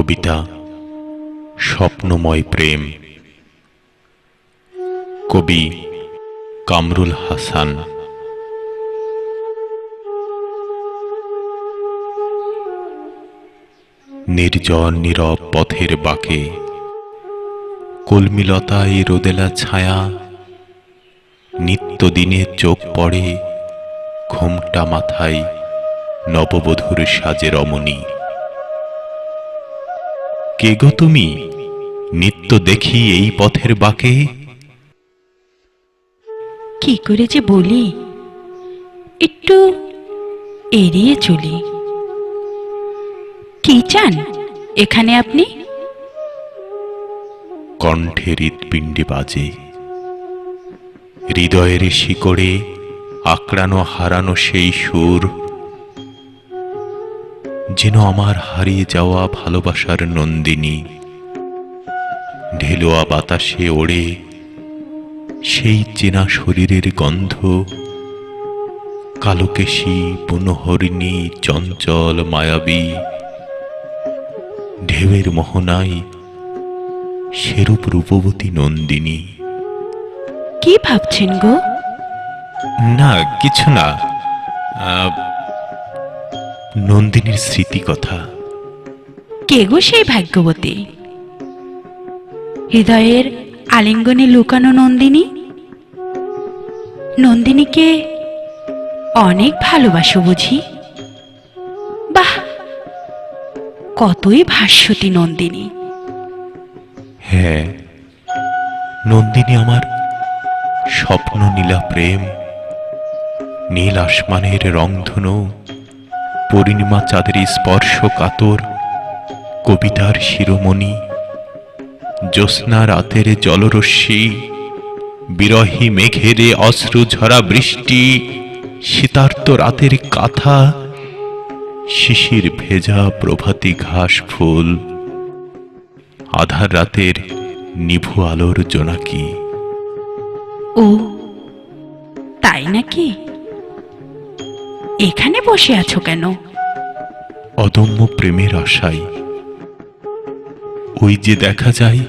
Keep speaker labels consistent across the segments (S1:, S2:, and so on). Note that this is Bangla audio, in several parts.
S1: কবিতা, স্বপ্নময় প্রেম। কবি কামরুল হাসান। নির্জন নীরব পথের বাঁকে, কলমিলতায় রোদেলা ছায়া, নিত্যদিনে চোখ পড়ে ঘোমটা মাথায় নববধূর সাজে রমণী। কে গো তুমি? নিত্য দেখি এই পথের বাঁকে।
S2: কি করে যে বলি? একটু এড়িয়ে চলি। কি চান এখানে আপনি?
S1: কণ্ঠে হৃৎপিণ্ডে বাজে। হৃদয়ের শিকড়ে আঁকড়ানো হারানো সেই সুর যেন আমার হারিয়ে যাওয়া ভালোবাসার নন্দিনী। ঢেলোয়া বাতাসে ওড়ে সেই চেনা শরীরের গন্ধ। কালোকেশী পুনহরিণী চঞ্চল মায়াবী। ঢেউয়ের মোহনায় সেরূপ রূপবতী নন্দিনী।
S2: কি ভাবছেন গো?
S1: না কিছু না। নন্দিনীর স্মৃতি কথা
S2: কে গো সেই ভাগ্যবতী? হৃদয়ের আলিঙ্গনে লুকানো নন্দিনী? নন্দিনীকে অনেক ভালোবাসো বুঝি? বাহ কতই ভাস্বতী নন্দিনী।
S1: হ্যাঁ নন্দিনী আমার স্বপ্ন নীলা প্রেম নীল আসমানের রংধনু পূর্ণিমা চাঁদের স্পর্শ কাতর, কবিতার শিরোমণি, জ্যোৎস্না রাতের জলরশ্মি, বিরহী মেঘেরে অশ্রু ঝরা বৃষ্টি, শীতার্ত রাতের কাথা, শিশির ভেজা প্রভাতী ঘাস ফুল, আধার রাতের নিভু আলোর জোনাকি।
S2: ও, তাই নাকি? এখানে বসে আছো কেন?
S1: অদম্য প্রেমের আশায়। ওই যে দেখা যায়,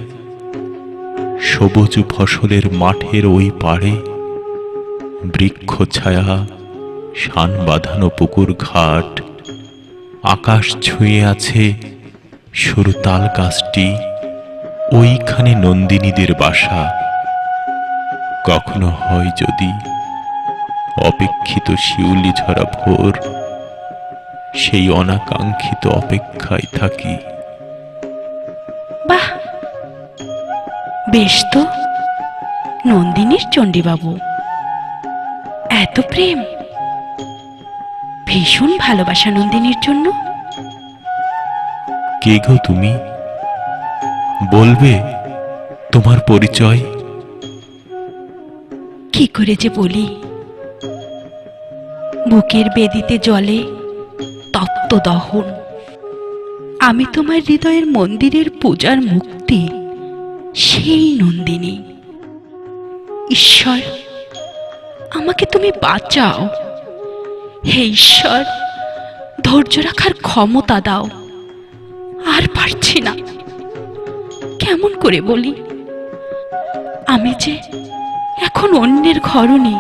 S1: সবুজ ফসলের মাঠের ওই পাড়ে, বৃক্ষ ছায়া, শান বাঁধানো পুকুর ঘাট, আকাশ ছুঁয়ে আছে সরু তাল গাছটি, ওইখানে নন্দিনীদের বাসা। কখনো হয় যদি অপেক্ষিত শিউলি ঝরা ভোর। সেই অনাকাঙ্ক্ষিত অপেক্ষায় থাকি।
S2: বাহ! বেশ তো। নন্দিনীর চণ্ডীবাবু এত প্রেম। ভীষণ ভালোবাসা নন্দিনীর জন্য।
S1: কে গো তুমি? বলবে তোমার পরিচয়?
S2: কি করে যে বলি? বুকের বেদিতে জলে তপ্ত দহন। আমি তোমার হৃদয়ের মন্দিরের পূজার মুক্তি, সেই নন্দিনী। ঈশ্বর, আমাকে তুমি বাঁচাও। হে ঈশ্বর, ধৈর্য রাখার ক্ষমতা দাও। আর পারছি না। কেমন করে বলি? আমি যে এখন অন্যের ঘরণী।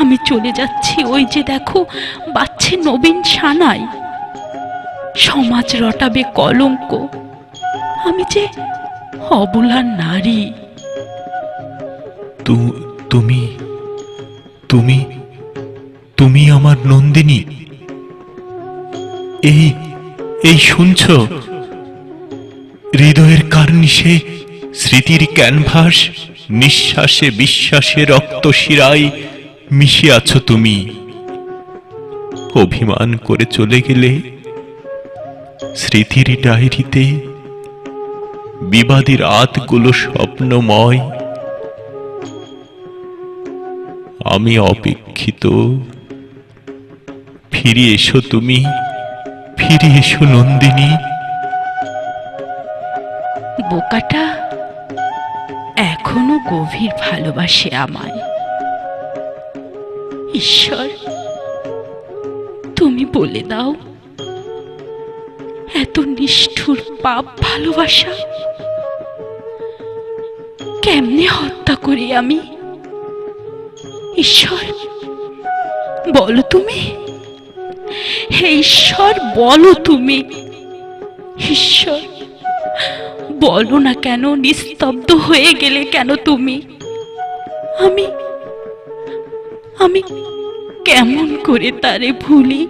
S2: আমি চলে যাচ্ছি, ওই যে দেখো, বাচ্চে নবীন সানাই। সমাজ রটাবে কলঙ্ক। আমি যে অবলা নারী।
S1: তুমি তুমি তুমি আমার নন্দিনী। এই এই শুনছ? হৃদয়ের কার্নিশে স্মৃতির ক্যানভাস, নিঃশ্বাসে, বিশ্বাসে রক্ত শিরায় মিশে আছো তুমি। অভিমান করে চলে গেলে স্মৃতির ডায়েরিতে বিবাদী রাতগুলো স্বপ্নময়। আমি অপেক্ষিত। ফিরে এসো তুমি, ফিরে এসো নন্দিনী।
S2: বোকাটা এখনও গভীর ভালোবাসে আমায়। ঈশ্বর, তুমি বলে দাও, এত নিষ্ঠুর পাপ ভালোবাসা কেমনে হত্যা করি আমি? ঈশ্বর, বলো তুমি। হে ঈশ্বর, বলো তুমি। ঈশ্বর, বলো না কেন, নিস্তব্ধ হয়ে গেলে কেন তুমি? আমি আমি কেমন করে তারে ভুলি?